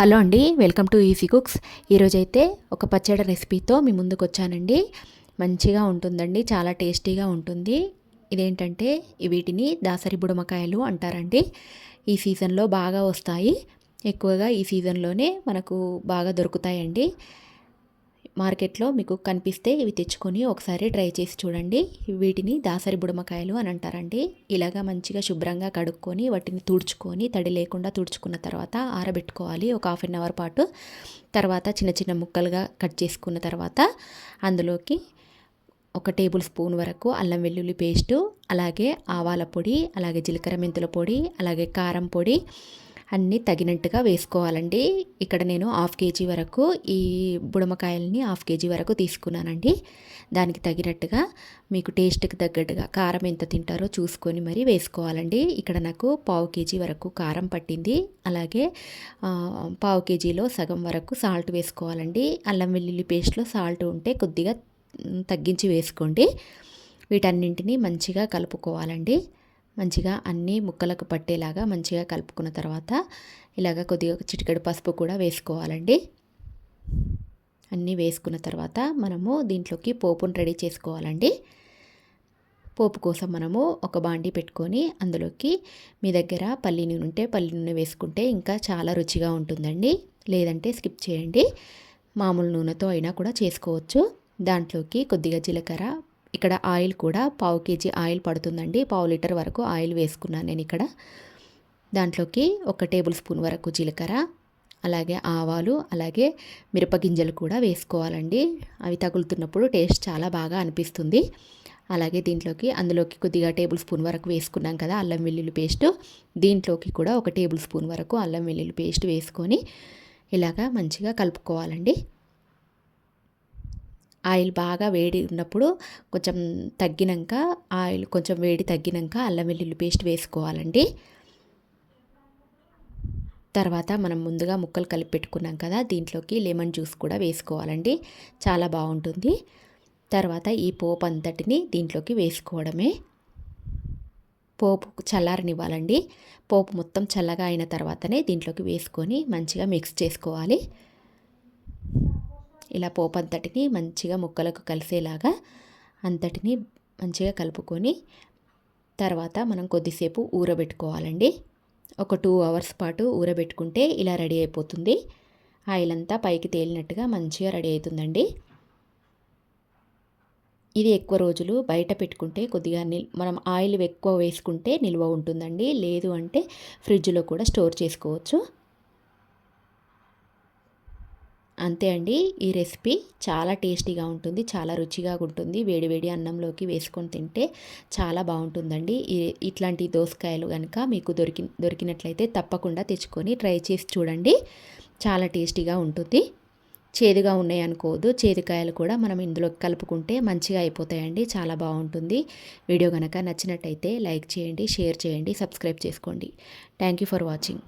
Hello అండి welcome to easy cooks. ఈరోజైతే ఒక పచ్చడి రెసిపీతో మీ ముందుకు వచ్చానండి మంచిగా ఉంటుందండి చాలా టేస్టీగా ఉంటుంది. ఇదేంటంటే వీటిని దాసరి బుడమకాయలు అంటారండి. ఈ సీజన్లో బాగా వస్తాయి. ఎక్కువగా ఈ సీజన్లోనే మనకు బాగా దొరుకుతాయండి. మార్కెట్లో మీకు కనిపిస్తే ఇవి తెచ్చుకొని ఒకసారి ట్రై చేసి చూడండి. వీటిని దాసరి బుడమకాయలు అని అంటారండి. ఇలాగా మంచిగా శుభ్రంగా కడుక్కొని వాటిని తుడుచుకొని తడి లేకుండా తుడుచుకున్న తర్వాత ఆరబెట్టుకోవాలి. ఒక హాఫ్ అన్ అవర్ పాటు. తర్వాత చిన్న చిన్న ముక్కలుగా కట్ చేసుకున్న తర్వాత అందులోకి ఒక టేబుల్ స్పూన్ వరకు అల్లం వెల్లుల్లి పేస్టు అలాగే ఆవాల పొడి అలాగే జీలకర్ర మెంతుల పొడి అలాగే కారం పొడి అన్నీ తగినట్టుగా వేసుకోవాలండి. ఇక్కడ నేను హాఫ్ కేజీ వరకు ఈ బుడమకాయలని హాఫ్ కేజీ వరకు తీసుకున్నానండి. దానికి తగినట్టుగా మీకు టేస్ట్కి తగ్గట్టుగా కారం ఎంత తింటారో చూసుకొని మరి వేసుకోవాలండి. ఇక్కడ నాకు పావు కేజీ వరకు కారం పట్టింది. అలాగే పావు కేజీలో సగం వరకు సాల్ట్ వేసుకోవాలండి. అల్లం వెల్లుల్లి పేస్ట్లో సాల్ట్ ఉంటే కొద్దిగా తగ్గించి వేసుకోండి. వీటన్నింటినీ మంచిగా కలుపుకోవాలండి. మంచిగా అన్నీ ముక్కలకు పట్టేలాగా మంచిగా కలుపుకున్న తర్వాత ఇలాగ కొద్దిగా చిటికెడు పసుపు కూడా వేసుకోవాలండి. అన్నీ వేసుకున్న తర్వాత మనము దీంట్లోకి పోపును రెడీ చేసుకోవాలండి. పోపు కోసం మనము ఒక బాండి పెట్టుకొని అందులోకి మీ దగ్గర పల్లి నూనె ఉంటే పల్లి నూనె వేసుకుంటే ఇంకా చాలా రుచిగా ఉంటుందండి. లేదంటే స్కిప్ చేయండి. మామూలు నూనెతో అయినా కూడా చేసుకోవచ్చు. దాంట్లోకి కొద్దిగా జీలకర్ర ఇక్కడ ఆయిల్ కూడా పావు కేజీ ఆయిల్ పడుతుందండి. పావు లీటర్ వరకు ఆయిల్ వేసుకున్నాను నేను ఇక్కడ. దాంట్లోకి ఒక టేబుల్ స్పూన్ వరకు జీలకర్ర అలాగే ఆవాలు అలాగే మిరపగింజలు కూడా వేసుకోవాలండి. అవి తగులుతున్నప్పుడు టేస్ట్ చాలా బాగా అనిపిస్తుంది. అలాగే దీంట్లోకి అందులోకి కొద్దిగా టేబుల్ స్పూన్ వరకు వేసుకున్నాం కదా అల్లం వెల్లుల్లి పేస్ట్. దీంట్లోకి కూడా ఒక టేబుల్ స్పూన్ వరకు అల్లం వెల్లుల్లి పేస్ట్ వేసుకొని ఇలాగా మంచిగా కలుపుకోవాలండి. ఆయిల్ బాగా వేడి ఉన్నప్పుడు కొంచెం తగ్గినాక ఆయిల్ కొంచెం వేడి తగ్గినాక అల్లం వెల్లుల్లి పేస్ట్ వేసుకోవాలండి. తర్వాత మనం ముందుగా ముక్కలు కలిపి పెట్టుకున్నాం కదా దీంట్లోకి లెమన్ జ్యూస్ కూడా వేసుకోవాలండి. చాలా బాగుంటుంది. తర్వాత ఈ పోపు అంతటిని దీంట్లోకి వేసుకోవడమే. పోపు చల్లారనివ్వాలండి. పోపు మొత్తం చల్లగా అయిన తర్వాతనే దీంట్లోకి వేసుకొని మంచిగా మిక్స్ చేసుకోవాలి. ఇలా పోపు అంతటిని మంచిగా ముక్కలకు కలిసేలాగా అంతటిని మంచిగా కలుపుకొని తర్వాత మనం కొద్దిసేపు ఊరబెట్టుకోవాలండి. ఒక టూ అవర్స్ పాటు ఊరబెట్టుకుంటే ఇలా రెడీ అయిపోతుంది. ఆయిల్ అంతా పైకి తేలినట్టుగా మంచిగా రెడీ అవుతుందండి. ఇది ఎక్కువ రోజులు బయట పెట్టుకుంటే కొద్దిగా నిల్ మనం ఆయిల్ ఎక్కువ వేసుకుంటే నిల్వ ఉంటుందండి. లేదు అంటే ఫ్రిడ్జ్లో కూడా స్టోర్ చేసుకోవచ్చు. అంతే అండి. ఈ రెసిపీ చాలా టేస్టీగా ఉంటుంది చాలా రుచిగా ఉంటుంది. వేడివేడి అన్నంలోకి వేసుకొని తింటే చాలా బాగుంటుందండి. ఇట్లాంటి దోసకాయలు కనుక మీకు దొరికి దొరికినట్లయితే తప్పకుండా తెచ్చుకొని ట్రై చేసి చూడండి. చాలా టేస్టీగా ఉంటుంది. చేదుగా ఉన్నాయి అనుకోవద్దు. చేదుకాయలు కూడా మనం ఇందులో కలుపుకుంటే మంచిగా అయిపోతాయండి. చాలా బాగుంటుంది. వీడియో కనుక నచ్చినట్టయితే లైక్ చేయండి షేర్ చేయండి సబ్స్క్రైబ్ చేసుకోండి. Thank you for watching.